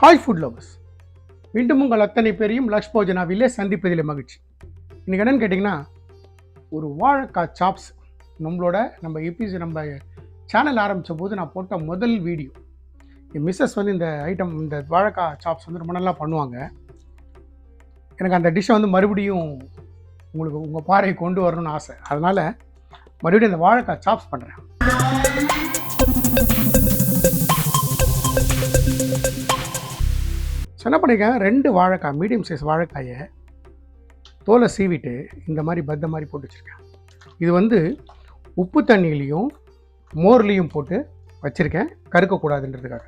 Hi food lovers மீண்டும் உங்கள் அத்தனை பேரையும் லக்ஷ் போஜனாவிலே சந்திப்பதில் மகிழ்ச்சி. இன்றைக்கி என்னென்னு கேட்டிங்கன்னா ஒரு வாழைக்காய் சாப்ஸ் நம்மளோட நம்ம எபிசி நம்ம சேனல் ஆரம்பித்த போது நான் போட்ட முதல் வீடியோ. என் மிஸ்ஸஸ் வந்து இந்த ஐட்டம் இந்த வாழைக்காய் சாப்ஸ் வந்து ரொம்ப நல்லா பண்ணுவாங்க. எனக்கு அந்த டிஷ்ஷை வந்து மறுபடியும் உங்களுக்கு உங்கள் பாறையை கொண்டு வரணும்னு ஆசை. அதனால் மறுபடியும் இந்த வாழைக்காய் சாப்ஸ் பண்ணுறேன் ஸோ என்ன பண்ணியிருக்கேன் ரெண்டு வாழைக்காய் மீடியம் சைஸ் வாழைக்காயை தோலை சீவிட்டு இந்த மாதிரி பத்த மாதிரி போட்டு வச்சுருக்கேன். இது வந்து உப்பு தண்ணியிலையும் மோர்லேயும் போட்டு வச்சுருக்கேன். கருக்கக்கூடாதுன்றதுக்காக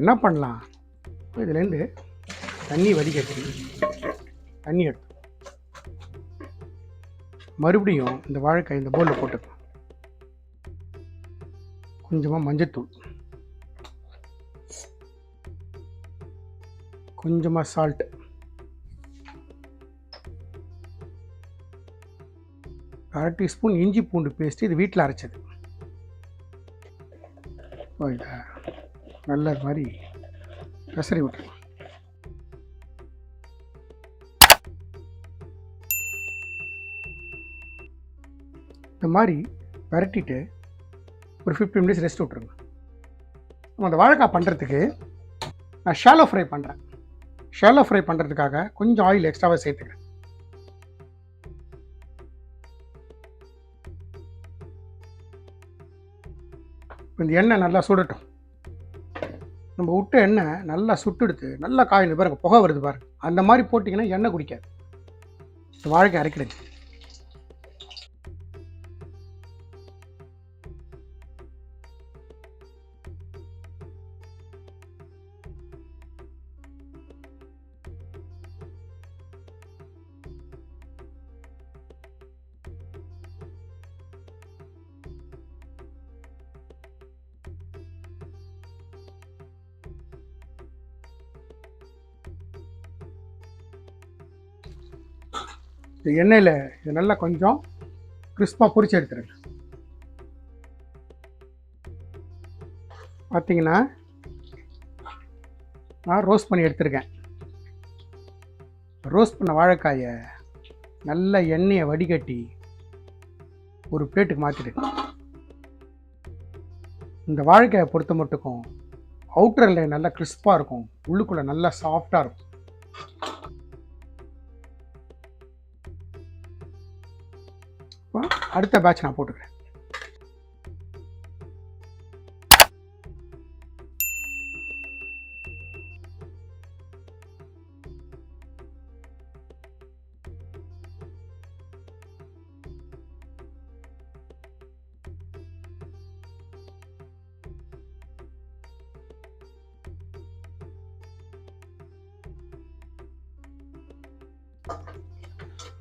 என்ன பண்ணலாம்? இதுலேருந்து தண்ணி வடிகட்டி தண்ணி எடுத்து மறுபடியும் இந்த வாழைக்காய் இந்த போலில் போட்டுக்கலாம். கொஞ்சமாக மஞ்சத்தூள். கொஞ்சமாக சால்ட் அரை டீஸ்பூன் இஞ்சி பூண்டு பேஸ்ட் இது வீட்டில் அரைச்சது. இப்போ நல்ல மாதிரி பெசரி விட்டுருவோம் இந்த மாதிரி விரட்டிட்டு ஒரு ஃபிஃப்டீன் மினிட்ஸ் ரெஸ்ட் விட்ருங்க நம்ம அந்த வாழைக்காய் பண்ணுறதுக்கு நான் ஷாலோ ஃப்ரை பண்ணுறேன் ஷேலோ ஃப்ரை பண்ணுறதுக்காக கொஞ்சம் ஆயில் எக்ஸ்ட்ராவாக சேர்த்துக்கிறேன். இந்த எண்ணெய் நல்லா சுடட்டும். நம்ம விட்ட எண்ணெய் நல்லா சுட்டெடுத்து நல்லா காயின் பாருங்கள் புகை வருது பாருங்கள் அந்த மாதிரி போட்டிங்கன்னா எண்ணெய் குடிக்காது. இந்த வாழைக்காய் அரைக்கிடுச்சு இந்த எண்ணெயில் இது நல்லா கொஞ்சம் கிறிஸ்பாக பொறிச்சு எடுத்துருங்க. பார்த்தீங்கன்னா நான் ரோஸ்ட் பண்ணி எடுத்திருக்கேன். ரோஸ்ட் பண்ண வாழைக்காயை நல்ல எண்ணெயை வடிகட்டி ஒரு பிளேட்டுக்கு மாற்றிடு இந்த வாழைக்காயை பொறுத்த மட்டுக்கும் அவுட்டரில் நல்லா கிறிஸ்பாக இருக்கும். உள்ளுக்குள்ளே நல்லா சாஃப்டாக இருக்கும். அடுத்த பேட்ச் நான் போட்டுக்கிறேன்.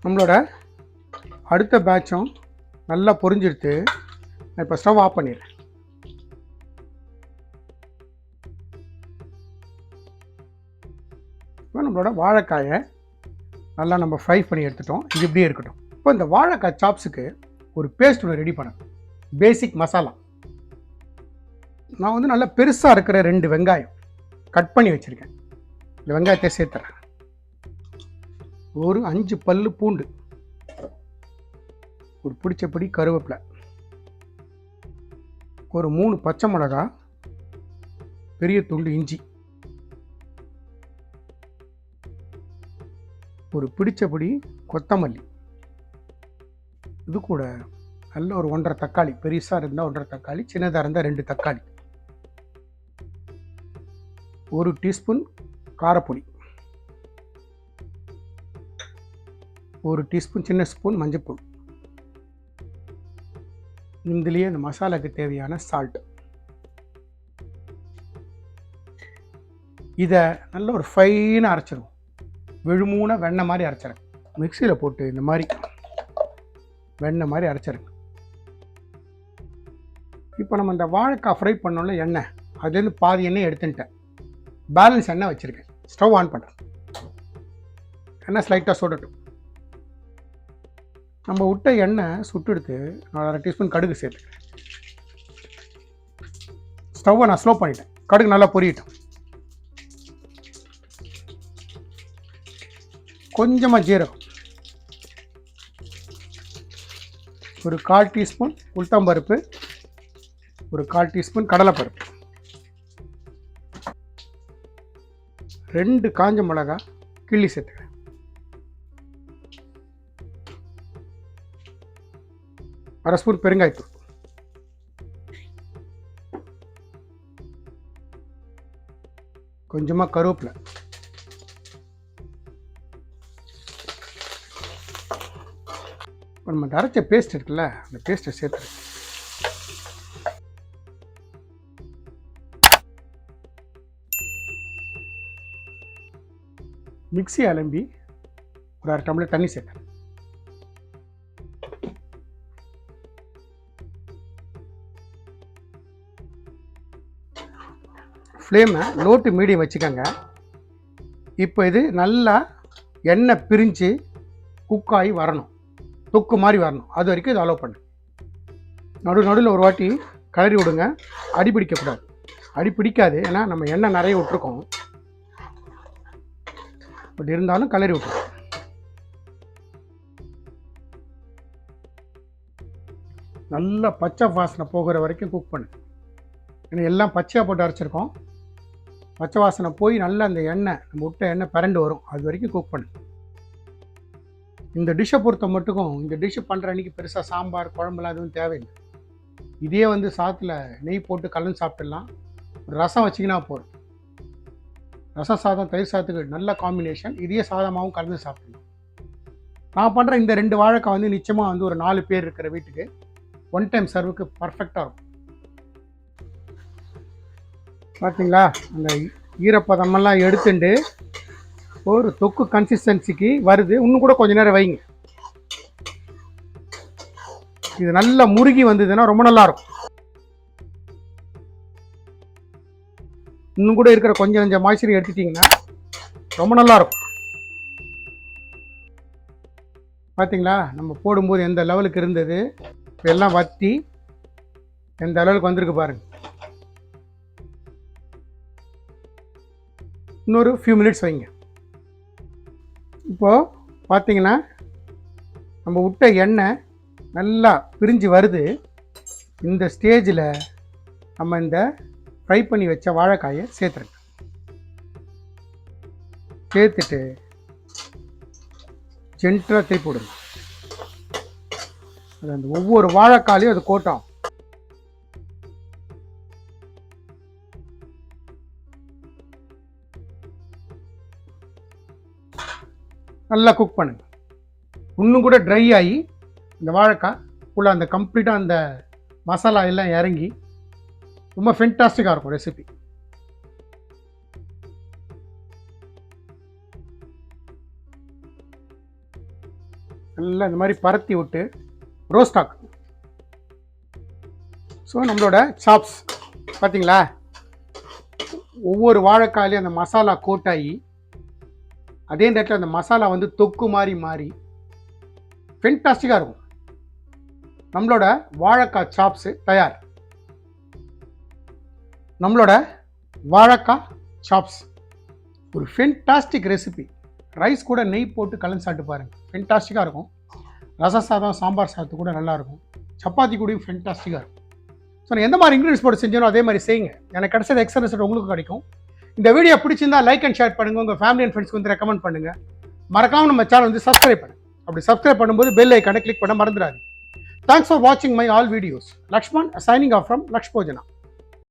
நம்மளோட அடுத்த பேட்சும் நல்லா பொரிஞ்செடுத்து நான் இப்போ ஸ்டவ் ஆஃப் பண்ணிடுறேன். இப்போ நம்மளோட வாழைக்காயை நல்லா நம்ம ஃப்ரை பண்ணி எடுத்துட்டோம். இது இப்படியே இருக்கட்டும். இப்போ இந்த வாழைக்காய் சாப்ஸுக்கு ஒரு பேஸ்ட் ஒன்று ரெடி பண்ணணும். பேசிக் மசாலா நான் வந்து நல்லா பெருசாக இருக்கிற ரெண்டு வெங்காயம் கட் பண்ணி வச்சுருக்கேன். இந்த வெங்காயத்தை சேர்த்துறேன். ஒரு அஞ்சு பல்லு பூண்டு. ஒரு பிடிச்சபடி கருவேப்பிலை. ஒரு மூணு பச்சை மிளகா பெரிய துண்டு இஞ்சி. ஒரு பிடிச்சபடி கொத்தமல்லி. இது கூட நல்ல ஒரு ஒன்றரை தக்காளி பெருசாக இருந்தால் ஒன்றரை தக்காளி சின்னதாக இருந்தால் ரெண்டு தக்காளி. ஒரு டீஸ்பூன் காரப்பொடி. ஒரு டீஸ்பூன் சின்ன ஸ்பூன் மஞ்சள்தூள் இதுலேயே அந்த மசாலாக்கு தேவையான சால்ட் இதை நல்ல ஒரு ஃபைனாக அரைச்சிருவோம். விழுமூன வெண்ணெய் மாதிரி அரைச்சிருங்க மிக்சியில் போட்டு இந்த மாதிரி வெண்ணெய் மாதிரி அரைச்சிருங்க இப்போ நம்ம இந்த வாழைக்காய் ஃப்ரை பண்ணோம்ல எண்ணெய் அதுலேருந்து பாதி எண்ணெய் எடுத்துட்டேன் பேலன்ஸ் எண்ணெய் வச்சுருக்கேன். ஸ்டவ் ஆன் பண்ணுறேன் எண்ணெய் ஸ்லைட்டாக சுடட்டும். நம்ம விட்ட எண்ணெய் சுட்டு எடுத்து நான் அரை டீஸ்பூன் கடுகு சேர்த்துக்கிறேன் ஸ்டவ்வை நான் ஸ்லோ பண்ணிட்டேன். கடுகு நல்லா பொரியட்டும். கொஞ்சமாக ஜீரகம். ஒரு கால் டீஸ்பூன் உளுத்தம்பருப்பு ஒரு கால் டீஸ்பூன் கடலைப்பருப்பு. ரெண்டு காஞ்ச மிளகா கிள்ளி சேர்த்து அரை ஸ்பூன் பெருங்காயத்தூள். கொஞ்சமாக கருவேப்பிலை. இப்போ நம்ம அரைச்ச பேஸ்ட் இருக்குல்ல அந்த பேஸ்ட்டை சேர்த்து மிக்சி அலம்பி ஒரு அரை டம்ளர் தண்ணி சேர்த்தேன். ஃப்ளேமை லோ டு மீடியம் வச்சுக்கோங்க. இப்போ இது நல்லா எண்ணெய் பிரிஞ்சு குக் ஆகி வரணும். தொக்கு மாதிரி வரணும். அது வரைக்கும் இது அலோவ் பண்ணு. நடு நடுவில் ஒரு வாட்டி கலரி விடுங்க. அடி பிடிக்கக்கூடாது. அடி பிடிக்காது. ஏன்னா நம்ம எண்ணெய் நிறைய விட்ருக்கோம் பட் இருந்தாலும் கலரி விட்டுருக்கோம் நல்லா பச்சை வாசனை போகிற வரைக்கும் குக் பண்ணு. ஏன்னா எல்லாம் பச்சையாக போட்டு அரைச்சிருக்கோம். பச்சை வாசனை போய் நல்லா அந்த எண்ணெய் நம்ம விட்ட எண்ணெய் பரண்டு வரும். அது வரைக்கும் குக் பண்ணு. இந்த டிஷ்ஷை பொறுத்த மட்டுக்கும் இந்த டிஷ்ஷு பண்ணுற அன்றைக்கி பெருசாக சாம்பார் குழம்புலாம் எதுவும் தேவையில்லை. இதே வந்து சாத்தில் நெய் போட்டு கலந்து சாப்பிட்டுடலாம். ஒரு ரசம் வச்சிங்கன்னா போதும். ரசம் சாதம் தயிர் சாதத்துக்கு நல்ல காம்பினேஷன் இதே சாதமாகவும் கலந்து சாப்பிடலாம். நான் பண்ணுற இந்த ரெண்டு வாழைக்காய் வந்து நிச்சயமாக வந்து ஒரு நாலு பேர் இருக்கிற வீட்டுக்கு ஒன் டைம் சர்வுக்கு பர்ஃபெக்டாக இருக்கும். பார்த்தீங்களா அந்த ஈரப்பதமெல்லாம் எடுத்துட்டு ஒரு தொக்கு கன்சிஸ்டன்சிக்கு வருது. இன்னும் கூட கொஞ்சம் நேரம் வைங்க. இது நல்லா முருகி வந்ததுன்னா ரொம்ப நல்லாயிருக்கும். இன்னும் கூட இருக்கிற கொஞ்சம் கொஞ்சம் மாய்ச்சரி எடுத்துட்டிங்கன்னா ரொம்ப நல்லாயிருக்கும். பார்த்தீங்களா நம்ம போடும்போது எந்த லெவலுக்கு இருந்தது? இப்போ எல்லாம் வத்தி எந்த லெவலுக்கு வந்திருக்கு பாருங்க. இன்னொரு ஃபியூ மினிட்ஸ் வைங்க. இப்போது பார்த்தீங்கன்னா நம்ம விட்ட எண்ணெய் நல்லா பிரிஞ்சு வருது. இந்த ஸ்டேஜில் நம்ம இந்த ஃப்ரை பண்ணி வச்ச வாழைக்காயை சேர்த்துருங்க. சேர்த்துட்டு ஜென்டலாக திருப்பி விடுங்க. அது அந்த ஒவ்வொரு வாழைக்காலையும் அது கோட்டம். நல்லா குக் பண்ணுங்க. இன்னும் கூட ட்ரை ஆகி இந்த வாழைக்காய் ஃபுல்லாக அந்த கம்ப்ளீட்டாக அந்த மசாலா எல்லாம் இறங்கி ரொம்ப ஃபென்டாஸ்டிக்காக இருக்கும் ரெசிபி நல்லா இந்த மாதிரி பரத்தி விட்டு ரோஸ்ட் ஆக்கு. ஸோ நம்மளோட சாப்ஸ் பார்த்தீங்களா ஒவ்வொரு வாழைக்காயிலையும் அந்த மசாலா கோட்டாகி அதே நேரத்தில் அந்த மசாலா வந்து தொக்கு மாதிரி மாறி ஃபென்டாஸ்டிக்காக இருக்கும். நம்மளோட வாழைக்காய் சாப்ஸு தயார். நம்மளோட வாழைக்காய் சாப்ஸ் ஒரு ஃபென்டாஸ்டிக் ரெசிபி ரைஸ் கூட நெய் போட்டு கலந்து சாப்பிட்டு பாருங்கள் ஃபென்டாஸ்டிக்காக இருக்கும். ரச சாதம் சாம்பார் சாதத்து கூட நல்லாயிருக்கும் சப்பாத்தி கூடயும் ஃபென்டாஸ்டிக்காக இருக்கும். ஸோ நான் எந்த மாதிரி இன்க்ரீடியன்ஸ் போட்டு செஞ்சேனோ அதே மாதிரி செய்யுங்க. எனக்கு கிடைச்சது எக்ஸ்ட்ரா ரிசல்ட் உங்களுக்கு கிடைக்கும். இந்த வீடியோ பிடிச்சிருந்தா லைக் அண்ட் ஷேர் பண்ணுங்கள் உங்கள் ஃபேமிலி அண்ட் ஃப்ரெண்ட்ஸ்க்கு வந்து ரெக்கமெண்ட் பண்ணுங்கள் மறக்காமல் நம்ம சேனல் வந்து சப்ஸ்கிரைப் பண்ணுங்கள் அப்படி சப்ஸ்கிரைப் பண்ணும்போது பெல் ஐக்கானை கிளிக் பண்ண மறந்துடாது தேங்க்ஸ் ஃபார் வாட்சிங் my all videos Lakshman signing off from லக்ஷ்போஜனா